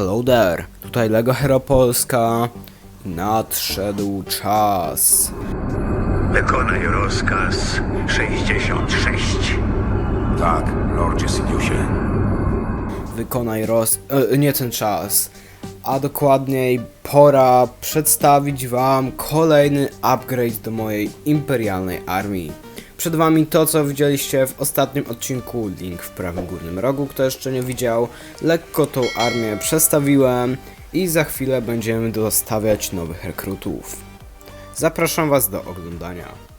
Bootloader. Tutaj Lego Hero Polska. I Nadszedł czas. Wykonaj rozkaz 66. Tak, Lordzie Sidiousie. Wykonaj roz... E, nie ten czas. A dokładniej pora przedstawić wam kolejny upgrade do mojej imperialnej armii. Przed wami to co widzieliście w ostatnim odcinku, link w prawym górnym rogu, kto jeszcze nie widział. Lekko tą armię przestawiłem i za chwilę będziemy dostawiać nowych rekrutów. Zapraszam was do oglądania.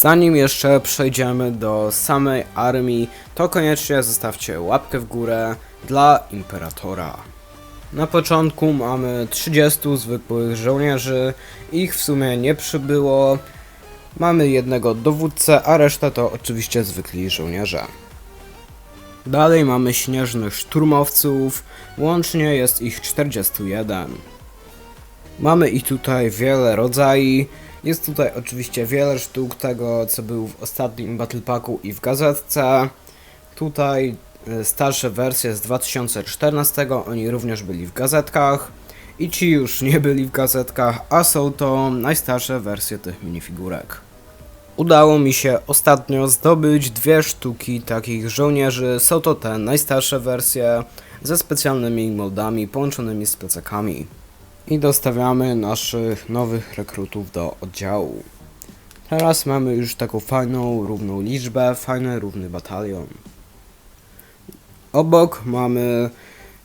Zanim jeszcze przejdziemy do samej armii, to koniecznie zostawcie łapkę w górę dla Imperatora. Na początku mamy 30 zwykłych żołnierzy, ich w sumie nie przybyło. Mamy jednego dowódcę, a reszta to oczywiście zwykli żołnierze. Dalej mamy śnieżnych szturmowców, łącznie jest ich 41. Mamy ich tutaj wiele rodzajów. Jest tutaj oczywiście wiele sztuk tego, co był w ostatnim Battle Packu i w gazetce. Tutaj e, starsze wersje z 2014, oni również byli w gazetkach. I ci już nie byli w gazetkach, a są to najstarsze wersje tych minifigurek. Udało mi się ostatnio zdobyć dwie sztuki takich żołnierzy. Są to te najstarsze wersje ze specjalnymi moldami połączonymi z plecakami i dostawiamy naszych nowych rekrutów do oddziału. Teraz mamy już taką fajną, równą liczbę, fajny, równy batalion. Obok mamy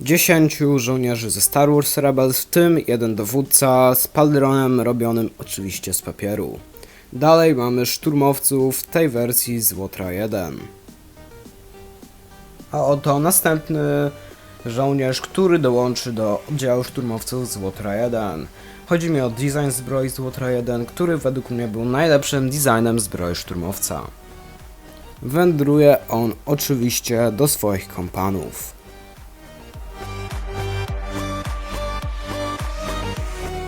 10 żołnierzy ze Star Wars Rebels, w tym jeden dowódca z paldronem robionym oczywiście z papieru. Dalej mamy szturmowców w tej wersji z Łotra 1. A oto następny żołnierz, który dołączy do oddziału szturmowców z Łotra 1. Chodzi mi o design zbroi z Łotra 1, który według mnie był najlepszym designem zbroi szturmowca. Wędruje on oczywiście do swoich kompanów.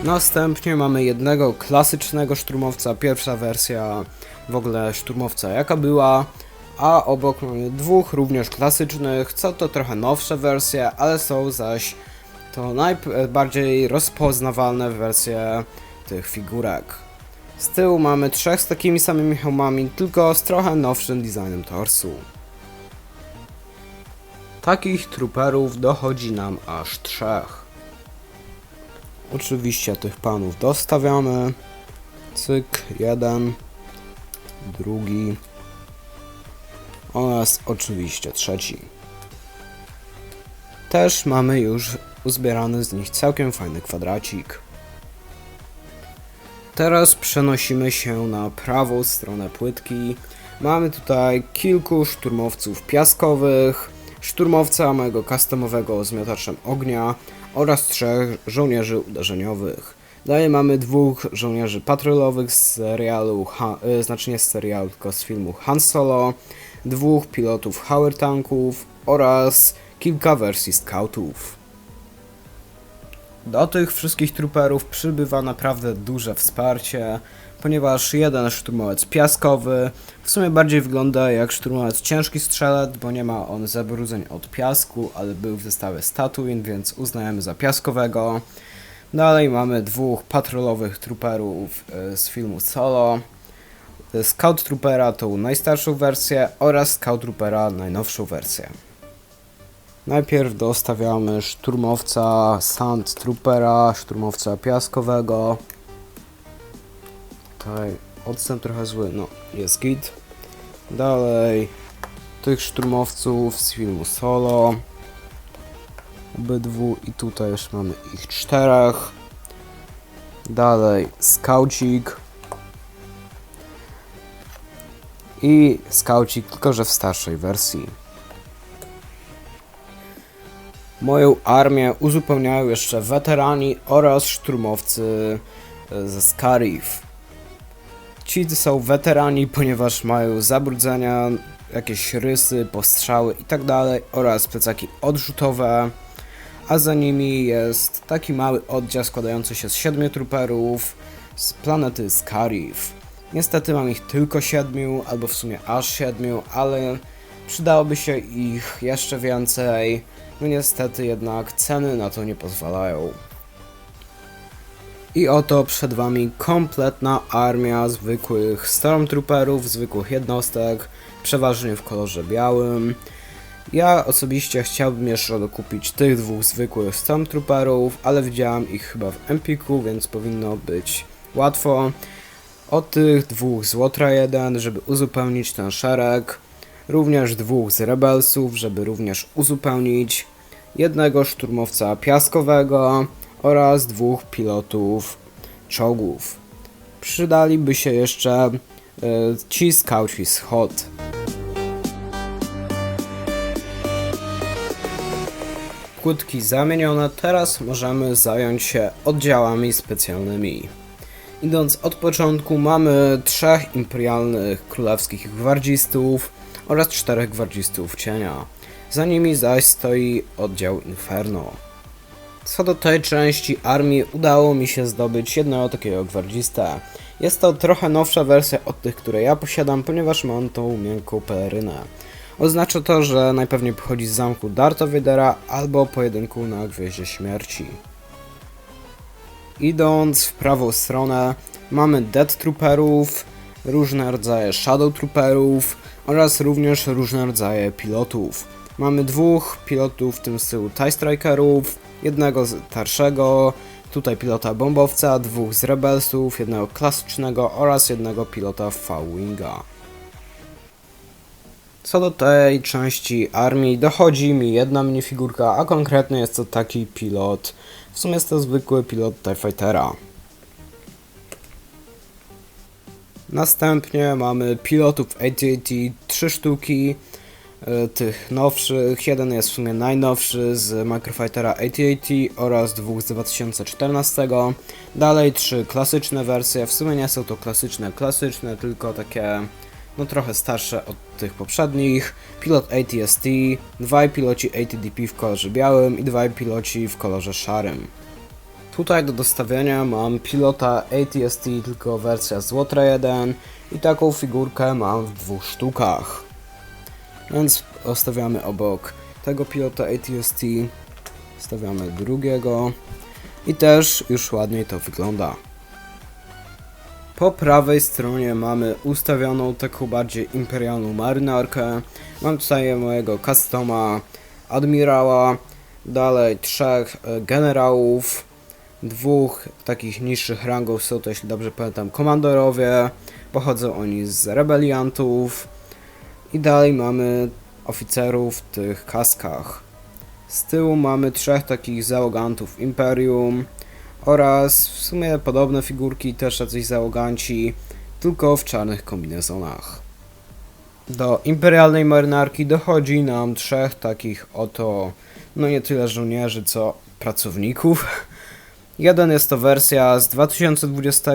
Następnie mamy jednego klasycznego szturmowca, pierwsza wersja w ogóle szturmowca jaka była, a obok mamy dwóch również klasycznych, co to trochę nowsze wersje, ale są zaś to najbardziej rozpoznawalne wersje tych figurek. Z tyłu mamy trzech z takimi samymi hełmami, tylko z trochę nowszym designem torsu. Takich truperów dochodzi nam aż trzech. Oczywiście tych panów dostawiamy. Cyk, jeden, drugi oraz oczywiście trzeci. Też mamy już uzbierany z nich całkiem fajny kwadracik. Teraz przenosimy się na prawą stronę płytki. Mamy tutaj kilku szturmowców piaskowych, szturmowca mojego customowego z miotaczem ognia oraz trzech żołnierzy uderzeniowych. Dalej mamy dwóch żołnierzy patrolowych z serialu, ha, y, znaczy nie z serialu, tylko z filmu Han Solo, dwóch pilotów Howard tanków oraz kilka wersji scoutów. Do tych wszystkich truperów przybywa naprawdę duże wsparcie, ponieważ jeden szturmowiec piaskowy w sumie bardziej wygląda jak szturmowiec ciężki strzelec, bo nie ma on zabrudzeń od piasku, ale był w zestawie Statuin, więc uznajemy za piaskowego. Dalej mamy dwóch patrolowych truperów e, z filmu Solo. Scout Troopera tą najstarszą wersję oraz Scout Troopera najnowszą wersję. Najpierw dostawiamy szturmowca Sand Troopera, szturmowca piaskowego. Tutaj odstęp trochę zły, no jest git. Dalej tych szturmowców z filmu Solo. Obydwu i tutaj już mamy ich czterech. Dalej skaucik. I skaucik, tylko że w starszej wersji. Moją armię uzupełniają jeszcze weterani oraz szturmowcy e, ze Scarif. Ci są weterani, ponieważ mają zabrudzenia, jakieś rysy, postrzały itd. oraz plecaki odrzutowe. A za nimi jest taki mały oddział składający się z 7 truperów, z planety Scarif. Niestety mam ich tylko siedmiu, albo w sumie aż siedmiu, ale przydałoby się ich jeszcze więcej. No niestety jednak ceny na to nie pozwalają. I oto przed wami kompletna armia zwykłych Stormtrooperów, zwykłych jednostek, przeważnie w kolorze białym. Ja osobiście chciałbym jeszcze dokupić tych dwóch zwykłych Stormtrooperów, ale widziałem ich chyba w Empiku, więc powinno być łatwo. O tych dwóch z Łotra 1, żeby uzupełnić ten szereg. Również dwóch z Rebelsów, żeby również uzupełnić. Jednego szturmowca piaskowego oraz dwóch pilotów czołgów. Przydaliby się jeszcze e, ci skauci z HOT. Płytki zamienione, teraz możemy zająć się oddziałami specjalnymi. Idąc od początku mamy trzech imperialnych królewskich gwardzistów oraz czterech gwardzistów cienia. Za nimi zaś stoi oddział Inferno. Co do tej części armii udało mi się zdobyć jednego takiego gwardzistę. Jest to trochę nowsza wersja od tych, które ja posiadam, ponieważ mam tą miękką pelerynę. Oznacza to, że najpewniej pochodzi z zamku Darth Vadera albo pojedynku na Gwieździe Śmierci. Idąc w prawą stronę mamy Dead Trooperów, różne rodzaje Shadow Trooperów oraz również różne rodzaje pilotów. Mamy dwóch pilotów w tym stylu TIE Strikerów, jednego starszego, tutaj pilota bombowca, dwóch z Rebelsów, jednego klasycznego oraz jednego pilota V-Winga. Co do tej części armii, dochodzi mi jedna minifigurka, a konkretnie jest to taki pilot. W sumie jest to zwykły pilot TIE Fightera. Następnie mamy pilotów AT-AT, trzy sztuki e, tych nowszych. Jeden jest w sumie najnowszy z Microfightera AT-AT oraz dwóch z 2014. Dalej trzy klasyczne wersje. W sumie nie są to klasyczne, klasyczne, tylko takie no trochę starsze od tych poprzednich. Pilot ATST, dwaj piloci ATDP w kolorze białym i dwaj piloci w kolorze szarym. Tutaj do dostawienia mam pilota ATST, tylko wersja złotra 1 i taką figurkę mam w dwóch sztukach. Więc stawiamy obok tego pilota ATST, stawiamy drugiego i też już ładniej to wygląda. Po prawej stronie mamy ustawioną taką bardziej imperialną marynarkę. Mam tutaj mojego customa, admirała, dalej trzech e, generałów, dwóch takich niższych rangów są to, jeśli dobrze pamiętam, komandorowie. Pochodzą oni z rebeliantów. I dalej mamy oficerów w tych kaskach. Z tyłu mamy trzech takich załogantów Imperium oraz w sumie podobne figurki, też jacyś załoganci, tylko w czarnych kombinezonach. Do imperialnej marynarki dochodzi nam trzech takich oto, no nie tyle żołnierzy, co pracowników. Jeden jest to wersja z 2020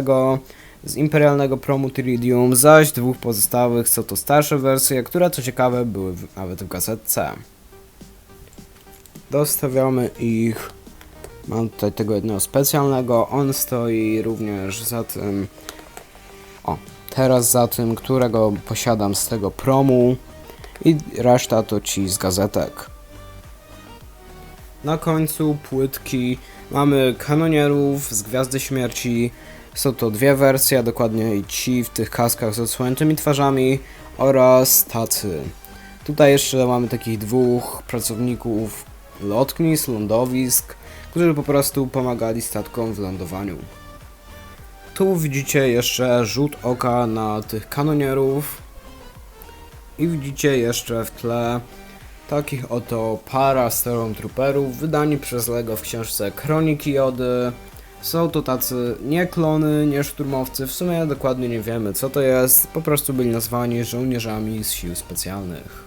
z imperialnego promu Tyridium, zaś dwóch pozostałych są to starsze wersje, które co ciekawe były nawet w gazetce. Dostawiamy ich Mam tutaj tego jednego specjalnego. On stoi również za tym. O, teraz za tym, którego posiadam z tego promu. I reszta to ci z gazetek. Na końcu płytki mamy kanonierów z Gwiazdy Śmierci. Są to dwie wersje, a dokładnie ci w tych kaskach z odsłoniętymi twarzami oraz tacy. Tutaj jeszcze mamy takich dwóch pracowników lotnisk, lądowisk, którzy po prostu pomagali statkom w lądowaniu. Tu widzicie jeszcze rzut oka na tych kanonierów i widzicie jeszcze w tle takich oto para Stormtrooperów wydani przez LEGO w książce Kroniki Jody. Są to tacy nie klony, nie szturmowcy, w sumie dokładnie nie wiemy co to jest, po prostu byli nazwani żołnierzami z sił specjalnych.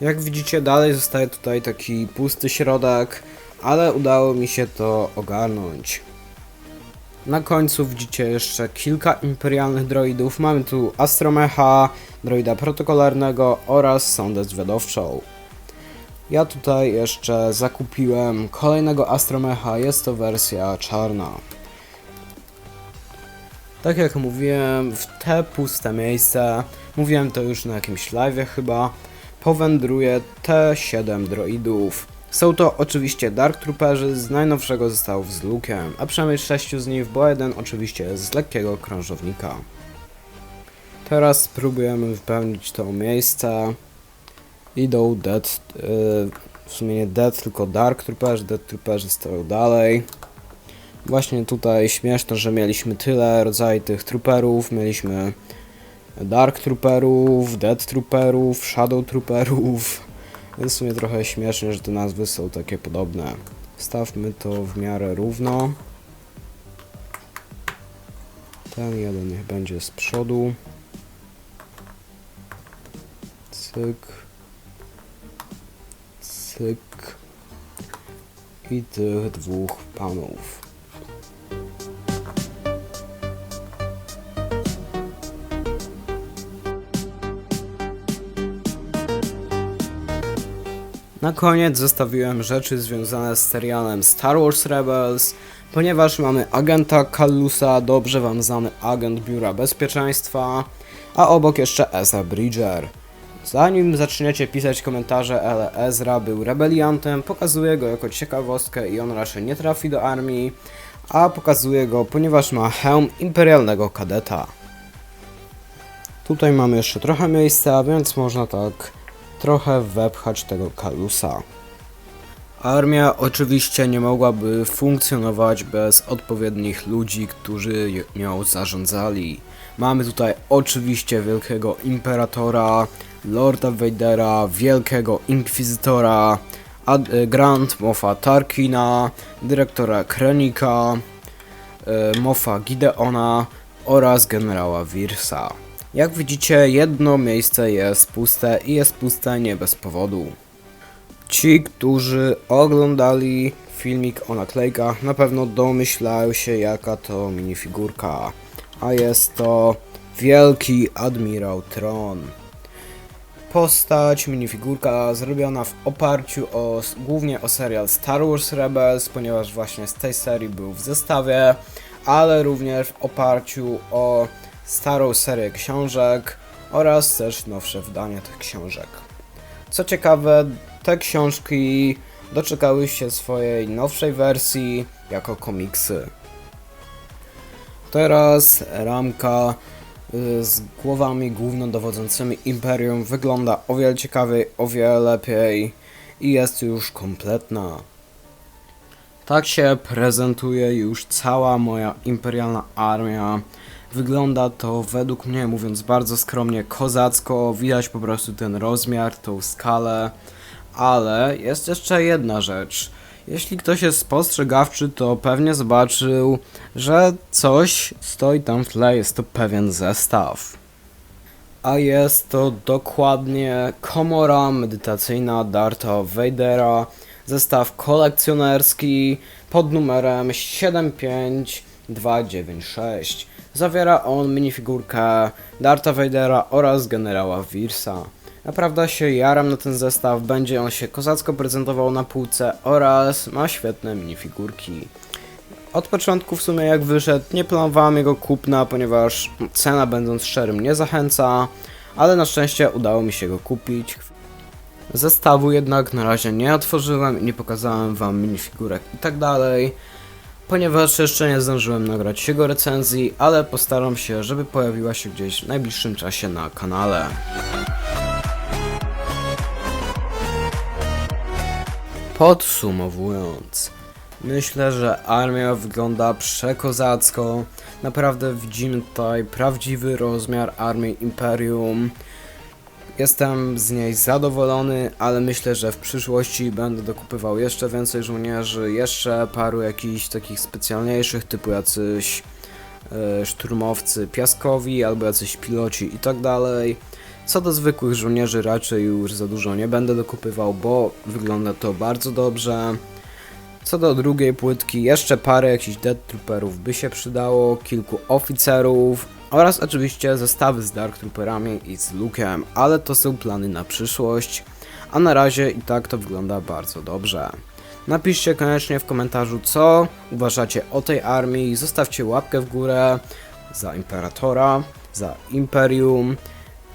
Jak widzicie dalej zostaje tutaj taki pusty środek, ale udało mi się to ogarnąć. Na końcu widzicie jeszcze kilka imperialnych droidów. Mamy tu Astromecha, droida protokolarnego oraz sondę zwiadowczą. Ja tutaj jeszcze zakupiłem kolejnego Astromecha, jest to wersja czarna. Tak jak mówiłem, w te puste miejsce, mówiłem to już na jakimś live chyba, powędruje te 7 droidów. Są to oczywiście Dark Trooperzy z najnowszego zestawu z Luke'em, a przynajmniej 6 z nich, bo jeden oczywiście z lekkiego krążownika. Teraz spróbujemy wypełnić to miejsce. Idą Dead, yy, w sumie nie Dead, tylko Dark Trooperzy, Dead Trooperzy stoją dalej. Właśnie tutaj śmieszne, że mieliśmy tyle rodzajów tych trooperów, mieliśmy Dark Trooperów, Dead Trooperów, Shadow Trooperów, więc w sumie trochę śmiesznie, że te nazwy są takie podobne. Stawmy to w miarę równo. Ten jeden niech będzie z przodu. Cyk. Cyk. I tych dwóch panów. Na koniec zostawiłem rzeczy związane z serialem Star Wars Rebels, ponieważ mamy agenta Kallusa, dobrze wam znany agent Biura Bezpieczeństwa, a obok jeszcze Ezra Bridger. Zanim zaczniecie pisać komentarze, ale Ezra był rebeliantem, pokazuję go jako ciekawostkę i on raczej nie trafi do armii, a pokazuję go, ponieważ ma hełm imperialnego kadeta. Tutaj mamy jeszcze trochę miejsca, więc można tak trochę wepchać tego kalusa. Armia oczywiście nie mogłaby funkcjonować bez odpowiednich ludzi, którzy nią zarządzali. Mamy tutaj oczywiście wielkiego imperatora, Lorda Vadera, wielkiego inkwizytora, Ad- e, Grand Moffa Tarkina, dyrektora Krenika, e, Moffa Gideona oraz generała Wirsa. Jak widzicie, jedno miejsce jest puste i jest puste nie bez powodu. Ci, którzy oglądali filmik o naklejkach, na pewno domyślają się, jaka to minifigurka. A jest to Wielki Admirał Tron. Postać, minifigurka zrobiona w oparciu o, głównie o serial Star Wars Rebels, ponieważ właśnie z tej serii był w zestawie, ale również w oparciu o starą serię książek oraz też nowsze wydania tych książek. Co ciekawe, te książki doczekały się swojej nowszej wersji jako komiksy. Teraz ramka y, z głowami głównodowodzącymi Imperium wygląda o wiele ciekawiej, o wiele lepiej i jest już kompletna. Tak się prezentuje już cała moja imperialna armia. Wygląda to według mnie, mówiąc bardzo skromnie, kozacko. Widać po prostu ten rozmiar, tą skalę. Ale jest jeszcze jedna rzecz. Jeśli ktoś jest spostrzegawczy, to pewnie zobaczył, że coś stoi tam w tle. Jest to pewien zestaw. A jest to dokładnie komora medytacyjna Darta Vadera, zestaw kolekcjonerski pod numerem 75296. Zawiera on minifigurkę Darta Vadera oraz generała Wirsa. Naprawdę się jaram na ten zestaw, będzie on się kozacko prezentował na półce oraz ma świetne minifigurki. Od początku w sumie jak wyszedł nie planowałem jego kupna, ponieważ cena będąc szczerym nie zachęca, ale na szczęście udało mi się go kupić. Zestawu jednak na razie nie otworzyłem i nie pokazałem wam minifigurek i tak dalej, ponieważ jeszcze nie zdążyłem nagrać jego recenzji, ale postaram się, żeby pojawiła się gdzieś w najbliższym czasie na kanale. Podsumowując, myślę, że armia wygląda przekozacko. Naprawdę widzimy tutaj prawdziwy rozmiar armii Imperium. Jestem z niej zadowolony, ale myślę, że w przyszłości będę dokupywał jeszcze więcej żołnierzy, jeszcze paru jakichś takich specjalniejszych, typu jacyś e, szturmowcy piaskowi albo jacyś piloci i tak dalej. Co do zwykłych żołnierzy raczej już za dużo nie będę dokupywał, bo wygląda to bardzo dobrze. Co do drugiej płytki, jeszcze parę jakichś Dead Trooperów by się przydało, kilku oficerów oraz oczywiście zestawy z Dark Trooperami i z Luke'em, ale to są plany na przyszłość, a na razie i tak to wygląda bardzo dobrze. Napiszcie koniecznie w komentarzu, co uważacie o tej armii. Zostawcie łapkę w górę za Imperatora, za Imperium.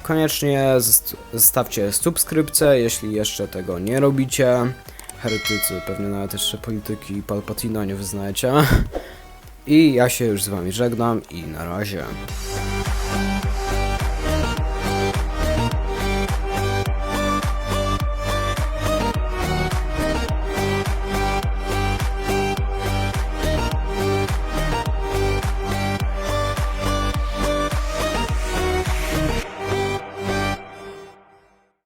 Koniecznie zostawcie subskrypcję, jeśli jeszcze tego nie robicie. Heretycy, pewnie nawet jeszcze polityki Palpatina nie wyznajecie. I ja się już z Wami żegnam i na razie.